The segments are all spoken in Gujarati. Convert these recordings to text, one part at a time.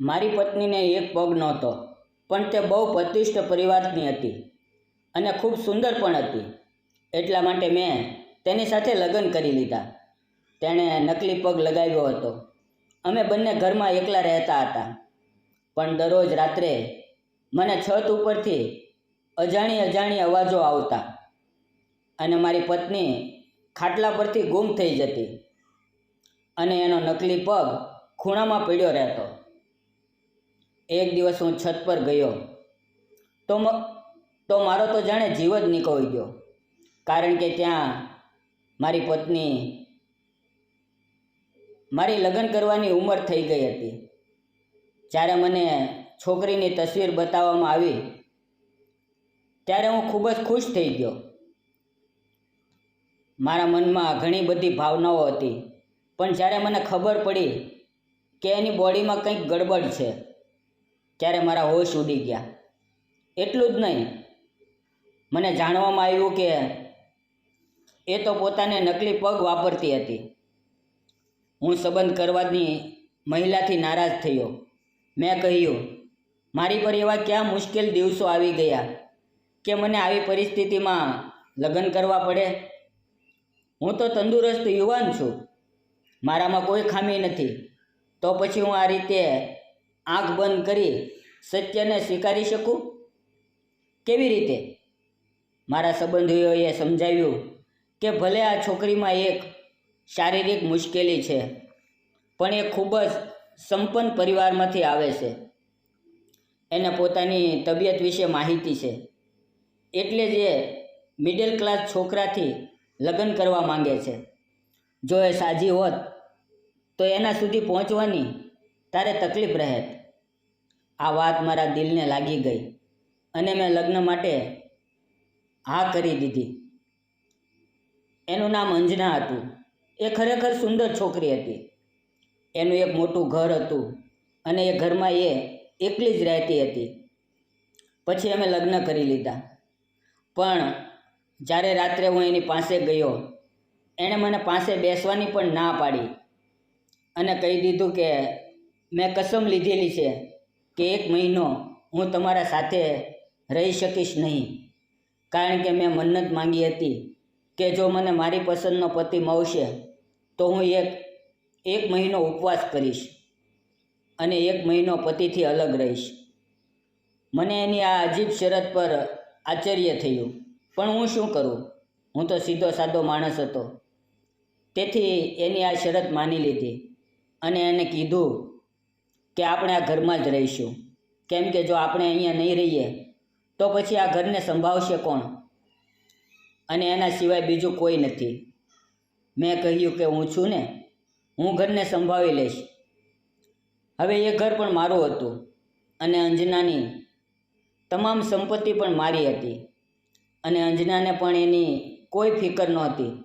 મારી પત્નીને એક પગ નહોતો, પણ તે બહુ પ્રતિષ્ઠ પરિવારની હતી અને ખૂબ સુંદર પણ હતી. એટલા માટે મેં તેની સાથે લગ્ન કરી લીધા. તેણે નકલી પગ લગાવ્યો હતો. અમે બંને ઘરમાં એકલા રહેતા હતા. પણ દરરોજ રાત્રે મને છત ઉપરથી અજાણી અજાણી અવાજો આવતા અને મારી પત્ની ખાટલા પરથી ગુમ થઈ જતી અને એનો નકલી પગ ખૂણામાં પડ્યો રહેતો. એક દિવસ હું છત પર ગયો. તો તો મારો તો જાણે જીવ જ નીકળી ગયો. કારણ કે ત્યાં મારી પત્ની મારી લગ્ન કરવાની ઉંમર થઈ ગઈ હતી. જ્યારે મને છોકરીની તસવીર બતાવવામાં આવી, ત્યારે હું ખૂબ જ ખુશ થઈ ગયો. મારા મનમાં ઘણી બધી ભાવનાઓ હતી, પણ જ્યારે મને ખબર પડી કે એની બોડીમાં કંઈક ગડબડ છે ત્યારે મારા હોશ ઉડી ગયા. એટલું જ નહીં, મને જાણવામાં આવ્યું કે એ તો પોતાને નકલી પગ વાપરતી હતી. હું સંબંધ કરવાની મહિલાથી નારાજ થયો. મેં કહ્યું, મારી પર એવા ક્યાં મુશ્કેલ દિવસો આવી ગયા કે મને આવી પરિસ્થિતિમાં લગ્ન કરવા પડે? હું તો તંદુરસ્ત યુવાન છું. મારામાં કોઈ ખામી નથી. તો પછી હું આ રીતે આંખ બંધ કરી સત્યને સ્વીકારી શકું? કેવી રીતે? મારા સંબંધીઓએ સમજાવ્યું કે ભલે આ છોકરીમાં એક શારીરિક મુશ્કેલી છે, પણ એ ખૂબ જ સંપન્ન પરિવારમાંથી આવે છે. એને પોતાની તબિયત વિશે માહિતી છે. એટલે જ એ મિડલ ક્લાસ છોકરાથી લગ્ન કરવા માંગે છે. જો એ સાજી હોત તો એના સુધી પહોંચવાની તારે તકલીફ રહેત આ વાત મારા દિલને લાગી ગઈ અને મેં લગ્ન માટે હા કરી દીધી. એનું નામ અંજના હતું. એ ખરેખર સુંદર છોકરી હતી. એનું એક મોટું ઘર હતું અને એ ઘરમાં એ એકલી જ રહેતી હતી. પછી અમે લગ્ન કરી લીધા. પણ જ્યારે રાત્રે હું એની પાસે ગયો, એણે મને પાસે બેસવાની પણ ના પાડી અને કહી દીધું કે મેં કસમ લીધેલી છે કે એક મહિનો હું તમારા સાથે રહી શકીશ નહીં. કારણ કે મેં મન્નત માંગી હતી કે જો મને મારી પસંદનો પતિ મળશે, તો હું એક એક મહિનો ઉપવાસ કરીશ અને એક મહિનો પતિથી અલગ રહીશ. મને એની આ અજીબ શરત પર આશ્ચર્ય થયું. પણ હું શું કરું? હું તો સીધો સાદો માણસ હતો. તેથી એની આ શરત માની લીધી અને એને કીધું કે આપણે આ ઘરમાં જ રહીશું. કેમ કે જો આપણે અહીંયા નહીં રહીએ, તો પછી આ ઘરને સંભાળશે કોણ? અને એના સિવાય બીજું કોઈ નથી. મેં કહ્યું કે હું છું ને, હું ઘરને સંભાળી લઈશ. હવે એ ઘર પણ મારું હતું અને અંજનાની તમામ સંપત્તિ પણ મારી હતી. અને અંજનાને પણ એની કોઈ ફિકર નહોતી.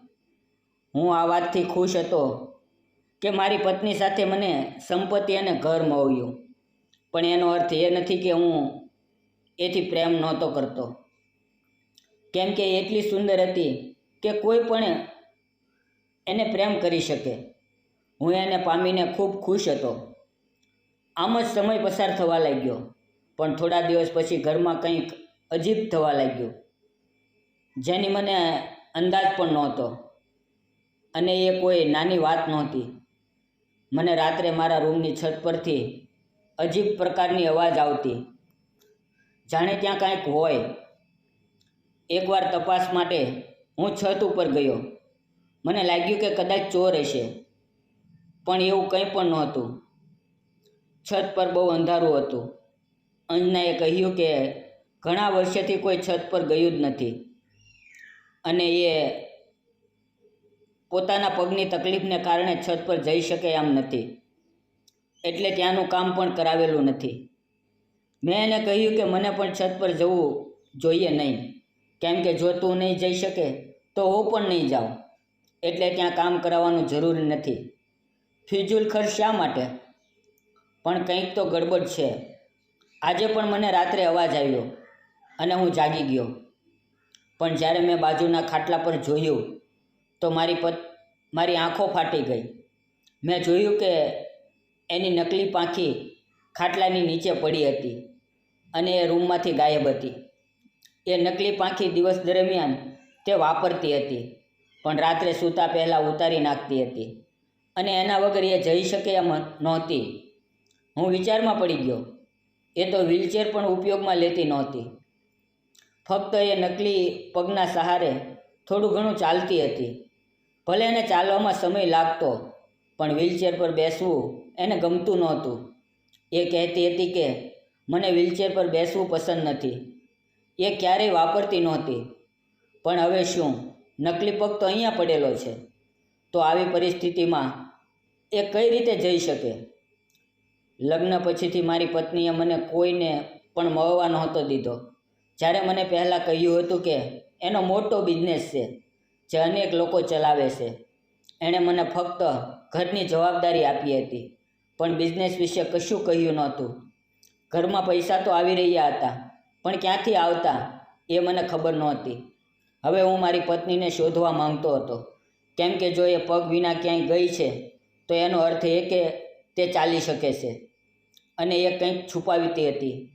હું આ વાતથી ખુશ હતો કે મારી પત્ની સાથે મને સંપત્તિ અને ઘર મળ્યું. પણ એનો અર્થ એ નથી કે હું એથી પ્રેમ નહોતો કરતો. કેમ કે એટલી સુંદર હતી કે કોઈ પણ એને પ્રેમ કરી શકે. હું એને પામીને ખૂબ ખુશ હતો. આમ જ સમય પસાર થવા લાગ્યો. પણ થોડા દિવસ પછી ઘરમાં કંઈક અજીબ થવા લાગ્યું. જેની મને અંદાજ પણ નહોતો. અને એ કોઈ નાની વાત નહોતી. મને રાત્રે મારા રૂમની છત પરથી અજીબ પ્રકારની અવાજ આવતી. જાણે ત્યાં કાંઈક હોય. એકવાર તપાસ માટે હું છત ઉપર ગયો. મને લાગ્યું કે કદાચ ચોર હશે, પણ એવું કંઈ પણ નહોતું. છત પર બહુ અંધારું હતું. અંજનાએ કહ્યું કે ઘણા વર્ષેથી કોઈ છત પર ગયું જ નથી. અને એ પોતાના પગની તકલીફને કારણે છત પર જઈ શકે એમ નથી. એટલે ત્યાંનું કામ પણ કરાવેલું નથી. મેં એને કહ્યું કે મને પણ છત પર જવું જોઈએ નહીં. કેમ કે જો તું નહીં જઈ શકે, તો હું પણ નહીં જાઉં. એટલે ત્યાં કામ કરાવવાનું જરૂરી નથી. ફિજુલ ખર્ચ શા માટે? પણ કંઈક તો ગડબડ છે. આજે પણ મને રાત્રે અવાજ આવ્યો અને હું જાગી ગયો. પણ જ્યારે મેં બાજુના ખાટલા પર જોયું તો મારી પત, મારી આંખો ફાટી ગઈ. મેં જોયું કે એની નકલી પાંખી ખાટલાની નીચે પડી હતી અને એ રૂમમાંથી ગાયબ હતી. એ નકલી પાંખી દિવસ દરમિયાન તે વાપરતી હતી, પણ રાત્રે સૂતા પહેલાં ઉતારી નાખતી હતી અને એના વગર એ જઈ શકે એમ નહોતી. હું વિચારમાં પડી ગયો. એ તો વ્હીલચેર પણ ઉપયોગમાં લેતી નહોતી. ફક્ત એ નકલી પગના સહારે થોડું ઘણું ચાલતી હતી. ભલે એને ચાલવામાં સમય લાગતો, પણ વ્હીલચેર પર બેસવું એને ગમતું નહોતું. એ કહેતી હતી કે, મને વ્હીલચેર પર બેસવું પસંદ નથી. એ ક્યારેય વાપરતી નહોતી. પણ હવે શું? નકલી પગ તો અહીંયા પડેલો છે. તો આવી પરિસ્થિતિમાં એ કઈ રીતે જઈ શકે? લગ્ન પછીથી મારી પત્નીએ મને કોઈને પણ મળવા નહોતો દીધો. જ્યારે મને પહેલાં કહ્યું હતું કે, એનો મોટો બિઝનેસ છે. જે અનેક લોકો ચલાવે છે. એણે મને ફક્ત ઘરની જવાબદારી આપી હતી, પણ બિઝનેસ વિશે કશું કહ્યું નહોતું. ઘરમાં પૈસા તો આવી રહ્યા હતા, પણ ક્યાંથી આવતા એ મને ખબર નહોતી. હવે હું મારી પત્નીને શોધવા માંગતો હતો. કેમ કે જો એ પગ વિના ક્યાંય ગઈ છે, તો એનો અર્થ એ કે તે ચાલી શકે છે. અને એ કંઈક છુપાવીતી હતી.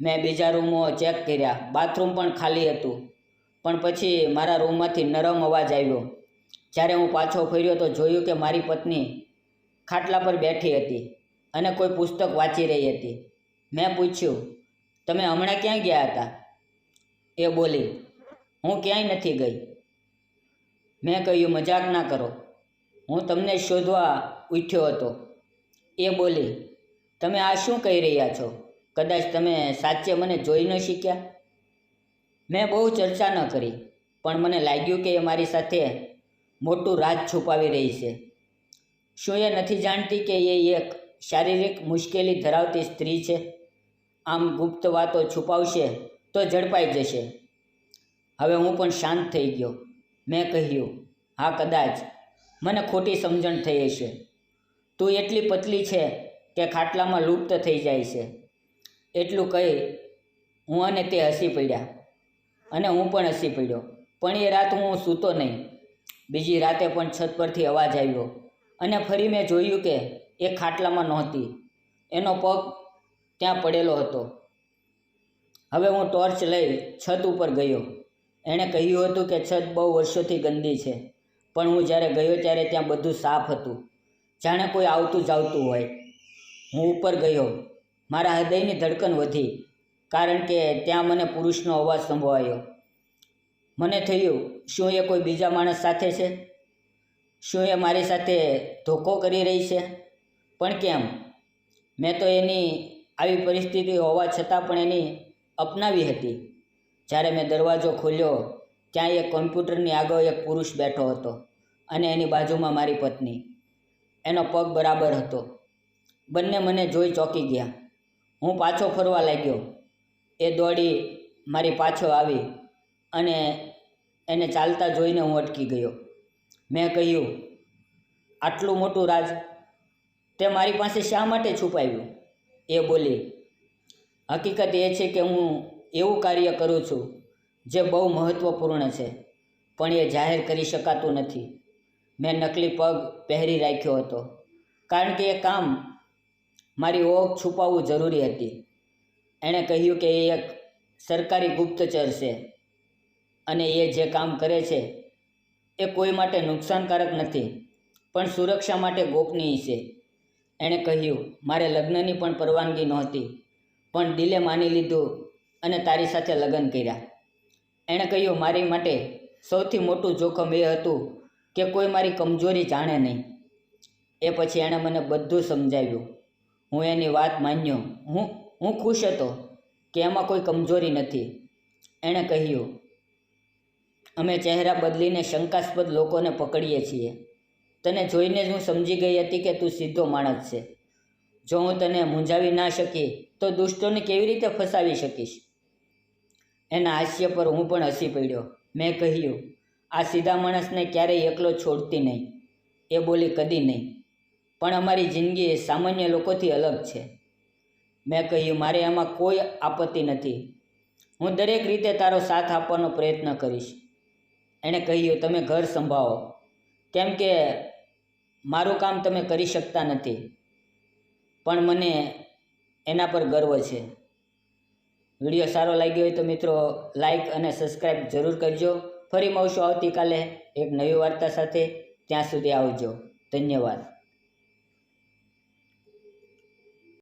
મેં બીજા રૂમો ચેક કર્યા, બાથરૂમ પણ ખાલી હતું. પણ પછી મારા રૂમમાંથી નરમ અવાજ આવ્યો. જ્યારે હું પાછો ફર્યો તો જોયું કે મારી પત્ની ખાટલા પર બેઠી હતી અને કોઈ પુસ્તક વાંચી રહી હતી. મેં પૂછ્યું, તમે હમણાં ક્યાં ગયા હતા? એ બોલી, હું ક્યાંય નથી ગઈ. મેં કહ્યું, મજાક ના કરો. હું તમને શોધવા ઉઠ્યો હતો. એ બોલી, તમે આ શું કહી રહ્યા છો? કદાચ તમે સાચે મને જોઈ ન શીખ્યા મેં બહુ ચર્ચા ન કરી, પણ મને લાગ્યું કે એ મારી સાથે મોટું રાજ છુપાવી રહી છે. શું એ નથી જાણતી કે એ એક શારીરિક મુશ્કેલી ધરાવતી સ્ત્રી છે? આમ ગુપ્ત વાતો છુપાવશે તો ઝડપાઈ જશે. હવે હું પણ શાંત થઈ ગયો. મેં કહ્યું, હા, કદાચ. મને ખોટી સમજણ થઈ હશે. તું એટલી પતલી છે કે ખાટલામાં લુપ્ત થઈ જાય છે. એટલું કહી હું અને તે હસી પડ્યા. અને હું પણ હસી પડ્યો. પણ એ રાત હું સૂતો નહીં. બીજી રાતે પણ છત પરથી અવાજ આવ્યો. અને ફરી મેં જોયું કે એ ખાટલામાં નહોતી. એનો પગ ત્યાં પડેલો હતો. હવે હું ટોર્ચ લઈ છત ઉપર ગયો. એણે કહ્યું હતું કે છત બહુ વર્ષોથી ગંદી છે. પણ હું જ્યારે ગયો ત્યારે ત્યાં બધું સાફ હતું. જાણે કોઈ આવતું જાવતું હોય. હું ઉપર ગયો. મારા હૃદયની ધડકન વધી. કારણ કે ત્યાં મને પુરુષનો અવાજ સંભળાયો. મને થયું, શું એ કોઈ બીજા માણસ સાથે છે? શું એ મારી સાથે ધોકો કરી રહી છે? પણ કેમ? મેં તો એની આવી પરિસ્થિતિ હોવા છતાં પણ એની અપનાવી હતી. જ્યારે મેં દરવાજો ખોલ્યો, ત્યાં એક કોમ્પ્યુટરની આગળ એક પુરુષ બેઠો હતો અને એની બાજુમાં મારી પત્ની. એનો પગ બરાબર હતો. બંને મને જોઈ ચોંકી ગયા. હું પાછો ફરવા લાગ્યો. એ દોડી મારી પાછો આવી અને એને ચાલતા જોઈને હું અટકી ગયો. મેં કહ્યું, આટલું મોટું રાજ, તે મારી પાસે શા માટે છુપાવ્યું? એ બોલી, હકીકત એ છે કે હું એવું કાર્ય કરું છું જે બહુ મહત્ત્વપૂર્ણ છે, પણ એ જાહેર કરી શકાતું નથી. મેં નકલી પગ પહેરી રાખ્યો હતો, કારણ કે એ કામ મારી ઓખ છુપાવવું જરૂરી હતી. એણે કહ્યું કે એ એક સરકારી ગુપ્તચર છે અને એ જે કામ કરે છે, એ કોઈ માટે નુકસાનકારક નથી, પણ સુરક્ષા માટે ગોપનીય છે. એણે કહ્યું, મારે લગ્નની પણ પરવાનગી નહોતી, પણ દિલે માની લીધું અને તારી સાથે લગ્ન કર્યા. એણે કહ્યું, મારી માટે સૌથી મોટું જોખમ એ હતું કે કોઈ મારી કમજોરી જાણે નહીં. એ પછી એણે મને બધું સમજાવ્યું. હું એની વાત માન્યો. હું હું ખુશ હતો કે એમાં કોઈ કમજોરી નથી. એણે કહ્યું, અમે ચહેરા બદલીને શંકાસ્પદ લોકોને પકડીએ છીએ. તને જોઈને જ હું સમજી ગઈ હતી કે તું સીધો માણસ છે. જો હું તને મૂંઝાવી ના શકી, તો દુષ્ટોને કેવી રીતે ફસાવી શકીશ એના હાસ્ય પર હું પણ હસી પડ્યો. મેં કહ્યું, આ સીધા માણસને ક્યારેય એકલો છોડતી નહીં. એ બોલી કદી નહીં. પણ અમારી જિંદગી સામાન્ય લોકોથી અલગ છે. મેં કહ્યું, મારે એમાં કોઈ આપત્તિ નથી. હું દરેક રીતે તારો સાથ આપવાનો પ્રયત્ન કરીશ. એણે કહ્યું, તમે ઘર સંભાળો. કેમ કે મારું કામ તમે કરી શકતા નથી, પણ મને એના પર ગર્વ છે. વીડિયો સારો લાગ્યો હોય તો મિત્રો, લાઈક અને સબસ્ક્રાઈબ જરૂર કરજો. ફરી મળશું આવતીકાલે એક નવી વાર્તા સાથે. ત્યાં સુધી આવજો. ધન્યવાદ.